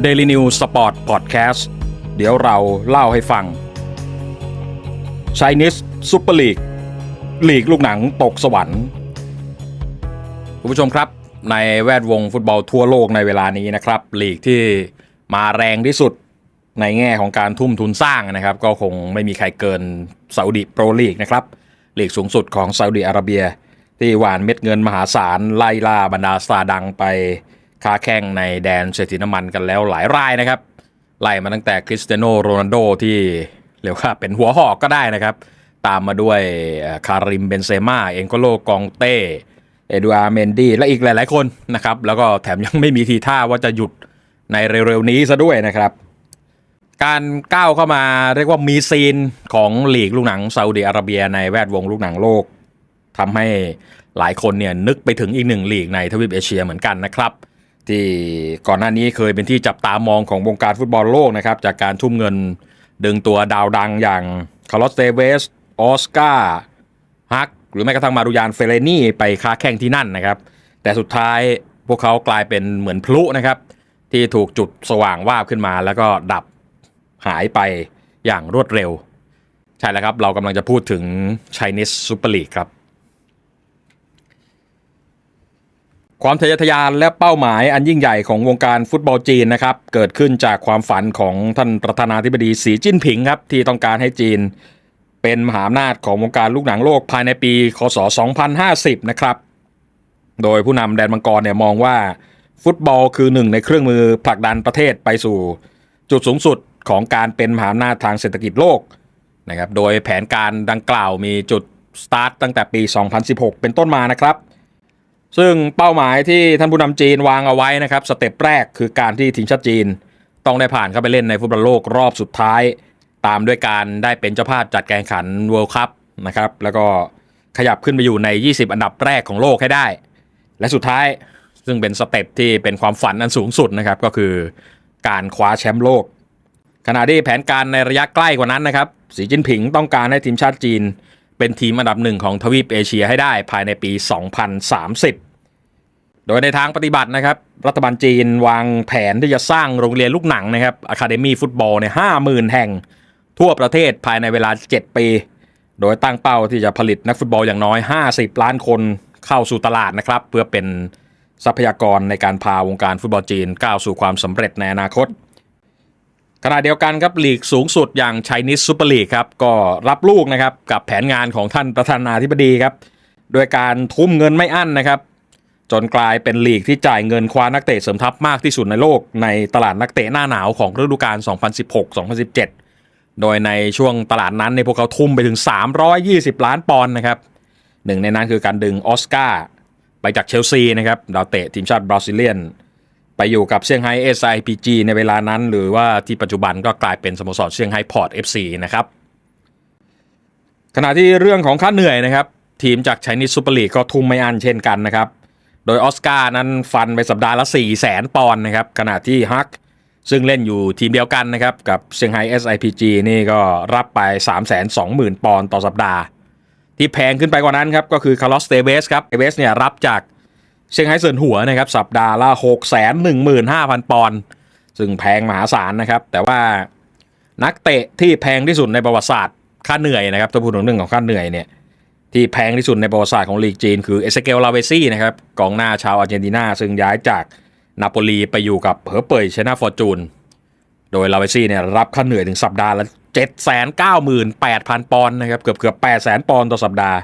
Daily News Sport Podcast เดี๋ยวเราเล่าให้ฟัง Chinese Super League ลีกลูกหนังตกสวรรค์คุณผู้ชมครับ ในแวดวงฟุตบอลทั่วโลกในเวลานี้นะครับลีกที่มาแรงที่สุดในแง่ของการทุ่มทุนสร้างนะครับ ก็คงไม่มีใครเกินซาอุดิโปรลีกนะครับลีกสูงสุดของซาอุดิอาระเบีย ที่หวานเม็ดเงินมหาศาลไล่ล่าบรรดาสตาร์ดังไป ค้าแข่งในแดนเศรษฐีน้ำมันกันแล้วหลายรายนะครับ ไล่มาตั้งแต่คริสเตียโนโรนัลโดที่เรียกว่าเป็นหัวหอกก็ได้นะครับ ตามมาด้วยคาริมเบนเซม่าเองโกโลกองเต้เอดูอาร์เมนดีและอีกหลาย ๆ คนนะครับ แล้วก็แถมยังไม่มีทีท่าว่าจะหยุดในเร็ว ๆ นี้ซะด้วยนะครับ การก้าวเข้ามาเรียกว่ามีซีนของหลีกลูกหนังซาอุดิอาระเบียในแวดวงลูกหนังโลกทำให้หลายคนเนี่ยนึกไปถึงอีกหนึ่งหลีกในทวีปเอเชียเหมือนกันนะครับ ที่ก่อนหน้านี้เคยเป็นที่จับตามองของวงการฟุตบอลโลกนะครับ จากการทุ่มเงินดึงตัวดาวดังอย่างคาร์ลอสเตเวสออสการ์ฮักหรือแม้กระทั่งมารุยานเฟเรนี่ไปค้าแข่งที่นั่นนะครับ แต่สุดท้ายพวกเขากลายเป็นเหมือนพลุนะครับ ที่ถูกจุดสว่างวาบขึ้นมา แล้วก็ดับหายไปอย่างรวดเร็ว ใช่แล้วครับ เรากำลังจะพูดถึง Chinese Super League ครับ ความทะเยอทะยานและเป้าหมายอันยิ่งใหญ่ของวงการฟุตบอลจีนนะครับ เกิดขึ้นจากความฝันของท่านประธานาธิบดีสีจิ้นผิงครับ ที่ต้องการให้จีน เป็นมหาอำนาจของวงการลูกหนังโลกภายในปี คศ 2050 นะครับ โดยผู้นำแดนมังกรเนี่ยมองว่าฟุตบอลคือหนึ่งในเครื่องมือผลักดันประเทศไปสู่ จุดสูงสุดของการเป็นมหาอำนาจทางเศรษฐกิจโลกนะครับ โดยแผนการดังกล่าวมีจุดสตาร์ทตั้งแต่ปี 2016 เป็นต้นมานะครับ ซึ่งเป้าหมายที่ท่านผู้นำจีนวางเอาไว้นะครับสเต็ปแรกคือการที่ทีมชาติจีน ต้องได้ผ่านเข้าไปเล่นในฟุตบอลโลกรอบสุดท้าย ตามด้วยการได้เป็นเจ้าภาพจัดการแข่งขัน World Cup นะครับแล้วก็ขยับขึ้นไปอยู่ใน 20 อันดับแรกของโลกให้ได้ และสุดท้ายซึ่งเป็นสเต็ปที่เป็นความฝันอันสูงสุดนะครับก็คือการคว้าแชมป์โลก ขณะที่แผนการในระยะใกล้กว่านั้นนะครับสีจิ้นผิงต้องการให้ทีมชาติจีน เป็นทีมอันดับหนึ่งของทวีปเอเชียให้ได้ภายในปี 2030 โดยในทางปฏิบัตินะครับ รัฐบาลจีนวางแผนที่จะสร้างโรงเรียนลูกหนังนะครับอะคาเดมี่ฟุตบอลในห้าหมื่นแห่ง ทั่วประเทศภายในเวลา 7 ปี โดยตั้งเป้าที่จะผลิตนักฟุตบอลอย่างน้อย 50 ล้านคนเข้าสู่ตลาดนะครับ เพื่อเป็นทรัพยากรในการพาวงการฟุตบอลจีนก้าวสู่ความสำเร็จในอนาคตขณะเดียวกันครับลีกสูงสุดอย่าง Chinese Super League ครับก็รับลูกนะครับกับแผนงานของท่านประธานาธิบดีครับโดยการทุ่มเงินไม่อั้นนะครับ จนกลายเป็นลีกที่จ่ายเงินคว้านักเตะเสริมทัพมากที่สุดในโลกในตลาดนักเตะหน้าหนาวของฤดูกาล 2016-2017 โดยในช่วงตลาดนั้นในพวกเขาทุ่มไปถึง 320 ล้านปอนด์นะครับหนึ่งในนั้นคือการดึงออสการ์ไปจากเชลซีนะครับดาวเตะทีมชาติบราซิเลียน ไปอยู่กับเซี่ยงไฮ้ SIPG ในเวลานั้น หรือว่าที่ปัจจุบันก็กลายเป็นสโมสรเซี่ยงไฮ้พอร์ต FC นะครับขณะที่เรื่องของค่าเหนื่อยนะครับ ทีมจาก Chinese Super League ก็ทุ่มไม่อั้นเช่นกันนะครับ โดยออสการ์นั้นฟันไปสัปดาห์ละ 4 0 0แสนปอนด์นะครับ ขณะที่ฮักซึ่งเล่นอยู่ทีมเดียวกันนะครับ กับเซี่ยงไฮ้ SIPG นี่ก็รับไป 3 2 0 0 0 0 ปอนด์ต่อสัปดาห์ ที่แพงขึ้นไปกว่านั้นครับ ก็คือคาร์ลอสเตเวสครับเตเวสเนี่ยรับจากเซี่ยงไฮ้เซินหัวนะครับ สัปดาห์ละ 6 1 5 0 0 0 ปอนด์ซึ่งแพงมหาศาลนะครับ แต่ว่านักเตะที่แพงที่สุดในประวัติศาสตร์ค่าเหนื่อยนะครับถ้าพูดถึงเรื่องของค่าเหนื่อยเนี่ย ที่แพงที่สุดในประวัติศาสตร์ของลีกจีน คือเอเซเกลลาเวซี่นะครับกองหน้าชาวอาร์เจนตินา ซึ่งย้ายจากนาโปลีไปอยู่กับเหอเป่ยชนะฟอร์จูน โดยลาเวซี่เนี่ยรับค่าเหนื่อยถึงสัปดาห์ละ798,000 ปอนด์นะครับเกือบเกือบ8 0 0 0 0ปอนด์ต่อสัปดาห์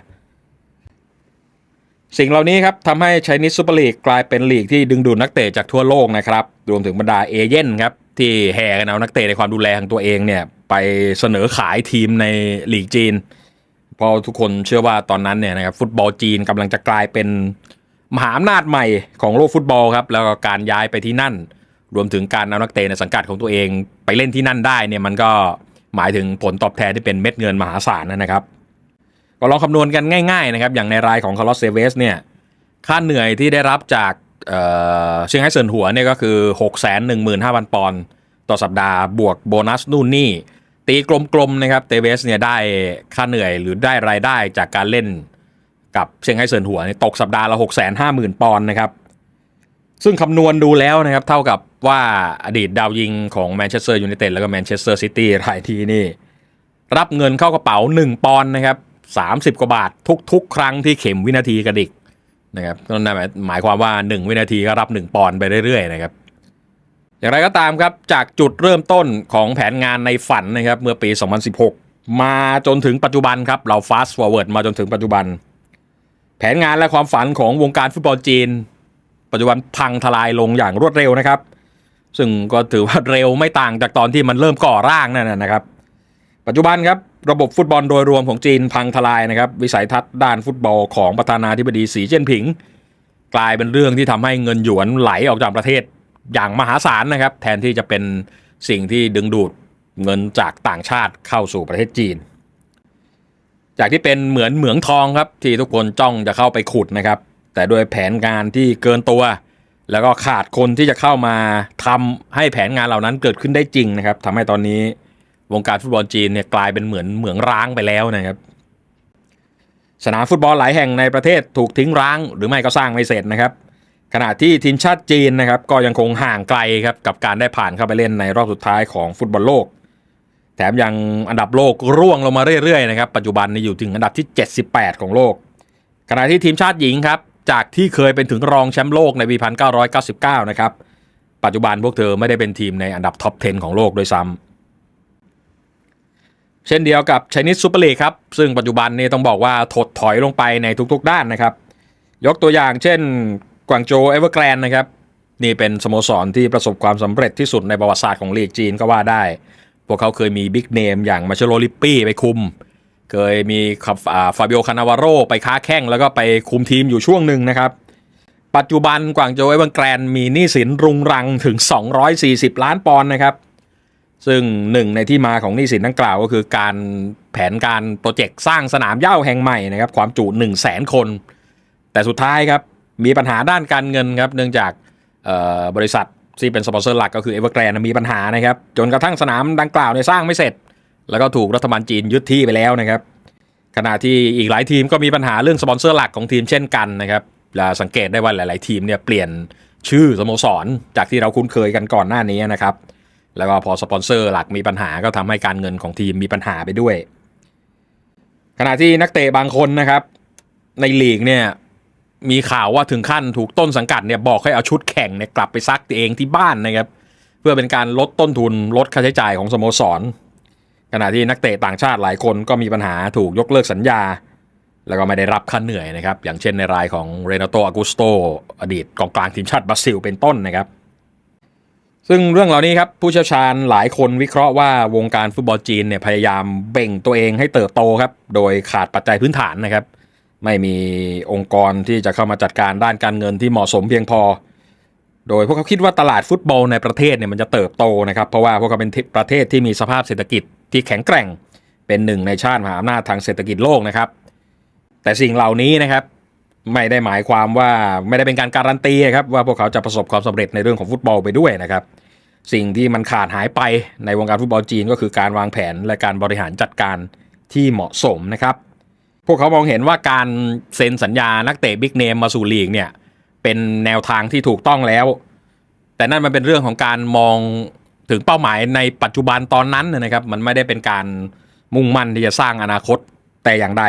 สิ่งเหล่านี้ครับทำให้ Chinese Super League กลายเป็นลีกที่ดึงดูดนักเตะจากทั่วโลกนะครับรวมถึงบรรดาเอเย่นครับที่แห่กันเอานักเตะในความดูแลของตัวเองเนี่ยไปเสนอขายทีมในลีกจีน เพราะทุกคนเชื่อว่าตอนนั้นเนี่ยนะครับฟุตบอลจีนกำลังจะกลายเป็นมหาอำนาจใหม่ของโลกฟุตบอลครับแล้วก็การย้ายไปที่นั่น รวมถึงการเอานักเตะในสังกัดของตัวเองไปเล่นที่นั่นได้เนี่ยมันก็หมายถึงผลตอบแทนที่เป็นเม็ดเงินมหาศาลนะครับ ก็ลองคำนวณกันง่ายๆนะครับอย่างในรายของคาร์ลอสเซเวสเนี่ยค่าเหนื่อยที่ได้รับจากเอ่อเชียงไฮ้เซินหัวเนี่ยก็คือ 6 1 5 0 0 0 ปอนด์ต่อสัปดาห์บวกโบนัสนู่นนี่ ตีกลมๆนะครับเตเวสเนี่ยได้ค่าเหนื่อยหรือได้รายได้จากการเล่นกับเชียงไฮ้เซินหัวเนี่ยตกสัปดาห์ละ 6 5 0 0 0 0 ปอนด์นะครับซึ่งคำนวณดูแล้วนะครับเท่ากับว่าอดีตดาวยิงของแมนเชสเตอร์ยูไนเต็ดแล้วก็แมนเชสเตอร์ซิตี้รายทีนี่ รับเงินเข้ากระเป๋า 1 ปอนด์นะครับ30 กว่าบาททุก ๆ ครั้งที่เข็มวินาทีกระดิกนะครับนั่นหมายหมายความว่า 1 วินาทีก็รับ 1 ปอนด์ไปเรื่อยๆนะครับ อย่างไรก็ตามครับจากจุดเริ่มต้นของแผนงานในฝันนะครับเมื่อปี 2016 มาจนถึงปัจจุบันครับเรา fast forward มาจนถึงปัจจุบัน แผนงานและความฝันของวงการฟุตบอลจีน ปัจจุบันพังทลายลงอย่างรวดเร็วนะครับ ซึ่งก็ถือว่าเร็วไม่ต่างจากตอนที่มันเริ่มก่อร่างนั่นนะนะครับ ปัจจุบันครับระบบฟุตบอลโดยรวมของจีนพังทลายนะครับวิสัยทัศน์ด้านฟุตบอลของประธานาธิบดีสีเจิ้นผิง กลายเป็นเรื่องที่ทำให้เงินหยวนไหลออกจากประเทศ อย่างมหาศาลนะครับ แทนที่จะเป็นสิ่งที่ดึงดูดเงินจากต่างชาติเข้าสู่ประเทศจีน จากที่เป็นเหมือนเหมืองทองครับ ที่ทุกคนจ้องจะเข้าไปขุดนะครับ แต่ด้วยแผนงานที่เกินตัว แล้วก็ขาดคนที่จะเข้ามาทำให้แผนงานเหล่านั้นเกิดขึ้นได้จริงนะครับทำให้ตอนนี้วงการฟุตบอลจีนเนี่ยกลายเป็นเหมือนเหมืองร้างไปแล้วนะครับสนามฟุตบอลหลายแห่งในประเทศถูกทิ้งร้าง หรือไม่ก็สร้างไม่เสร็จนะครับ ขณะที่ทีมชาติจีนนะครับก็ยังคงห่างไกลครับกับการได้ผ่านเข้าไปเล่นในรอบสุดท้ายของฟุตบอลโลก แถมยังอันดับโลกร่วงลงมาเรื่อยๆนะครับปัจจุบันนี้อยู่ถึงอันดับที่ 78 ของโลก ขณะที่ทีมชาติหญิงครับจากที่เคยเป็นถึงรองแชมป์โลกในปี 1999 นะครับปัจจุบันพวกเธอไม่ได้เป็นทีมในอันดับท็อป 10 ของโลกด้วยซ้ำเช่นเดียวกับชนิดซูเปอร์ลีกครับซึ่งปัจจุบันนี้ต้องบอกว่าถดถอยลงไปในทุกๆ ด้านนะครับ ยกตัวอย่างเช่น กวางโจเอเวอร์แกรนนะครับนี่เป็นสโมสรที่ประสบความสำเร็จที่สุดในประวัติศาสตร์ของลีกจีนก็ว่าได้ พวกเขาเคยมีบิ๊กเนมอย่างมาเชโลลิปปี้ไปคุม เคยมีฟาบิโอคานาวาโรไปค้าแข้งแล้วก็ไปคุมทีมอยู่ช่วงหนึ่งนะครับ ปัจจุบันกวางโจเอเวอร์แกรนมีหนี้สินรุงรังถึง 240 ล้านปอนด์นะครับซึ่งหนึ่งในที่มาของหนี้สินดังกล่าวก็คือการแผนการโปรเจกต์สร้างสนามเย้าแห่งใหม่นะครับความจุ 1 0 0 0 0แสนคน แต่สุดท้ายครับ มีปัญหาด้านการเงินครับเนื่องจากบริษัทที่เป็นสปอนเซอร์หลักก็คือเอเวอร์แกรนมีปัญหานะครับ จนกระทั่งสนามดังกล่าวเนี่ยสร้างไม่เสร็จ แล้วก็ถูกรัฐบาลจีนยึดที่ไปแล้วนะครับ ขณะที่อีกหลายทีมก็มีปัญหาเรื่องสปอนเซอร์หลักของทีมเช่นกันนะครับและสังเกตได้ว่าหลาย ๆ ทีมเนี่ยเปลี่ยนชื่อสโมสร จากที่เราคุ้นเคยกันก่อนหน้านี้นะครับ แล้วก็พอสปอนเซอร์หลักมีปัญหาก็ทำให้การเงินของทีมมีปัญหาไปด้วย ขณะที่นักเตะบางคนนะครับ ในลีกเนี่ย มีข่าวว่าถึงขั้นถูกต้นสังกัดเนี่ยบอกให้เอาชุดแข่งเนี่ยกลับไปซักเองที่บ้านนะครับ เพื่อเป็นการลดต้นทุนลดค่าใช้จ่ายของสโมสร ขณะที่นักเตะต่างชาติหลายคนก็มีปัญหาถูกยกเลิกสัญญา แล้วก็ไม่ได้รับค่าเหนื่อยนะครับ อย่างเช่นในรายของเรนาโตอากุสโตอดีตกองกลางทีมชาติบราซิลเป็นต้นนะครับซึ่งเรื่องเหล่านี้ครับผู้เชี่ยวชาญหลายคนวิเคราะห์ว่าวงการฟุตบอลจีนเนี่ยพยายามเบ่งตัวเองให้เติบโตครับ โดยขาดปัจจัยพื้นฐานนะครับ ไม่มีองค์กรที่จะเข้ามาจัดการด้านการเงินที่เหมาะสมเพียงพอ โดยพวกเขาคิดว่าตลาดฟุตบอลในประเทศเนี่ยมันจะเติบโตนะครับเพราะว่าพวกเขาเป็นประเทศที่มีสภาพเศรษฐกิจที่แข็งแกร่ง เป็นหนึ่งในชาติมหาอำนาจทางเศรษฐกิจโลกนะครับ แต่สิ่งเหล่านี้นะครับไม่ได้หมายความว่าไม่ได้เป็นการการันตีครับว่าพวกเขาจะประสบความสำเร็จในเรื่องของฟุตบอลไปด้วยนะครับ สิ่งที่มันขาดหายไปในวงการฟุตบอลจีนก็คือการวางแผนและการบริหารจัดการที่เหมาะสมนะครับ พวกเขามองเห็นว่าการเซ็นสัญญานักเตะบิ๊กเนมมาสู่ลีกเนี่ยเป็นแนวทางที่ถูกต้องแล้ว แต่นั่นมันเป็นเรื่องของการมองถึงเป้าหมายในปัจจุบันตอนนั้นนะครับ มันไม่ได้เป็นการมุ่งมั่นที่จะสร้างอนาคตแต่อย่างใด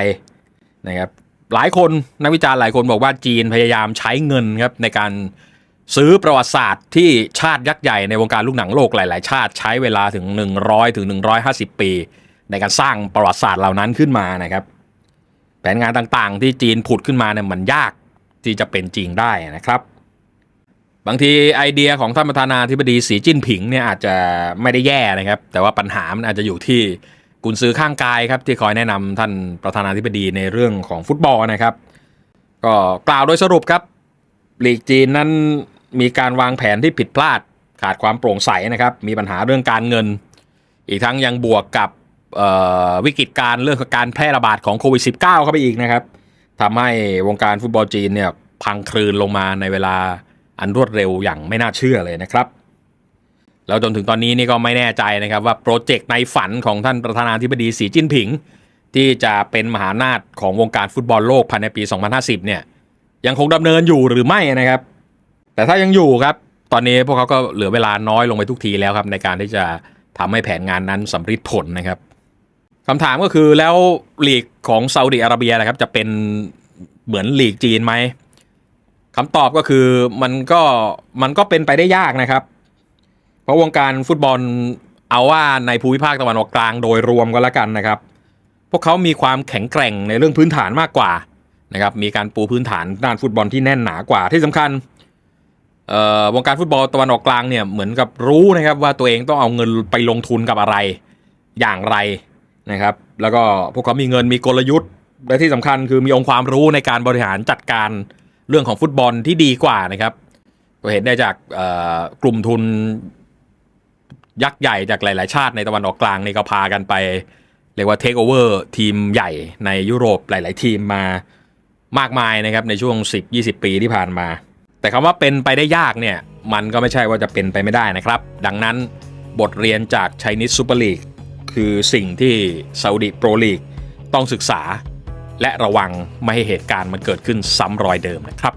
นะครับหลายคนนักวิจารณ์หลายคนบอกว่าจีนพยายามใช้เงินครับในการซื้อประวัติศาสตร์ที่ชาติยักษ์ใหญ่ในวงการลูกหนังโลกหลาย ๆ ชาติใช้เวลาถึง 100ถึง150 ปี ในการสร้างประวัติศาสตร์เหล่านั้นขึ้นมานะครับ แผนงานต่างๆ ที่จีนผุดขึ้นมาเนี่ยมันยากที่จะเป็นจริงได้นะครับ บางทีไอเดียของท่านประธานาธิบดีสีจิ้นผิงเนี่ยอาจจะไม่ได้แย่นะครับ แต่ว่าปัญหามันอาจจะอยู่ที่กุนซือข้างกายครับที่คอยแนะนำท่านประธานาธิบดีในเรื่องของฟุตบอลนะครับ ก็กล่าวโดยสรุปครับลีกจีนนั้นมีการวางแผนที่ผิดพลาดขาดความโปร่งใสนะครับ มีปัญหาเรื่องการเงิน อีกทั้งยังบวกกับ วิกฤตการเรื่องการแพร่ระบาดของโควิด -19 เข้าไปอีกนะครับทำให้วงการฟุตบอลจีนเนี่ยพังคลืนลงมาในเวลาอันรวดเร็วอย่างไม่น่าเชื่อเลยนะครับ แล้วจนถึงตอนนี้นี่ก็ไม่แน่ใจนะครับว่าโปรเจกต์ในฝันของท่านประธานาธิบดีสีจิ้นผิง ที่จะเป็นมหาอำนาจของวงการฟุตบอลโลกภายในปี 2050 เนี่ยยังคงดำเนินอยู่หรือไม่นะครับ แต่ถ้ายังอยู่ครับ ตอนนี้พวกเขาก็เหลือเวลาน้อยลงไปทุกทีแล้วครับในการที่จะทำให้แผนงานนั้นสำเร็จผลนะครับ คำถามก็คือแล้วลีกของซาอุดิอาระเบียนะครับ จะเป็นเหมือนลีกจีนไหมคำตอบก็คือมันก็มันก็เป็นไปได้ยากนะครับ เพราะวงการฟุตบอลเอาว่าในภูมิภาคตะวันออกกลางโดยรวมก็แล้วกันนะครับ พวกเขามีความแข็งแกร่งในเรื่องพื้นฐานมากกว่านะครับมีการปูพื้นฐานด้านฟุตบอลที่แน่นหนากว่าที่สำคัญวงการฟุตบอลตะวันออกกลางเนี่ยเหมือนกับรู้นะครับว่าตัวเองต้องเอาเงินไปลงทุนกับอะไรอย่างไร นะครับ แล้วก็พวกเขามีเงินมีกลยุทธ์ และที่สำคัญคือมีองค์ความรู้ในการบริหารจัดการเรื่องของฟุตบอลที่ดีกว่านะครับ ก็เห็นได้จากกลุ่มทุนยักษ์ใหญ่จากหลาย ๆ ชาติในตะวันออกกลางนี่ก็พากันไป เรียกว่าเทคโอเวอร์ทีมใหญ่ในยุโรปหลาย ๆ ทีมมามากมายนะครับในช่วง 10-20 ปีที่ผ่านมา แต่คำว่าเป็นไปได้ยากเนี่ย มันก็ไม่ใช่ว่าจะเป็นไปไม่ได้นะครับ ดังนั้นบทเรียนจาก Chinese Super League คือสิ่งที่ซาอุดิโปรลีกต้องศึกษา และระวังไม่ให้เหตุการณ์มันเกิดขึ้นซ้ำรอยเดิมนะครับ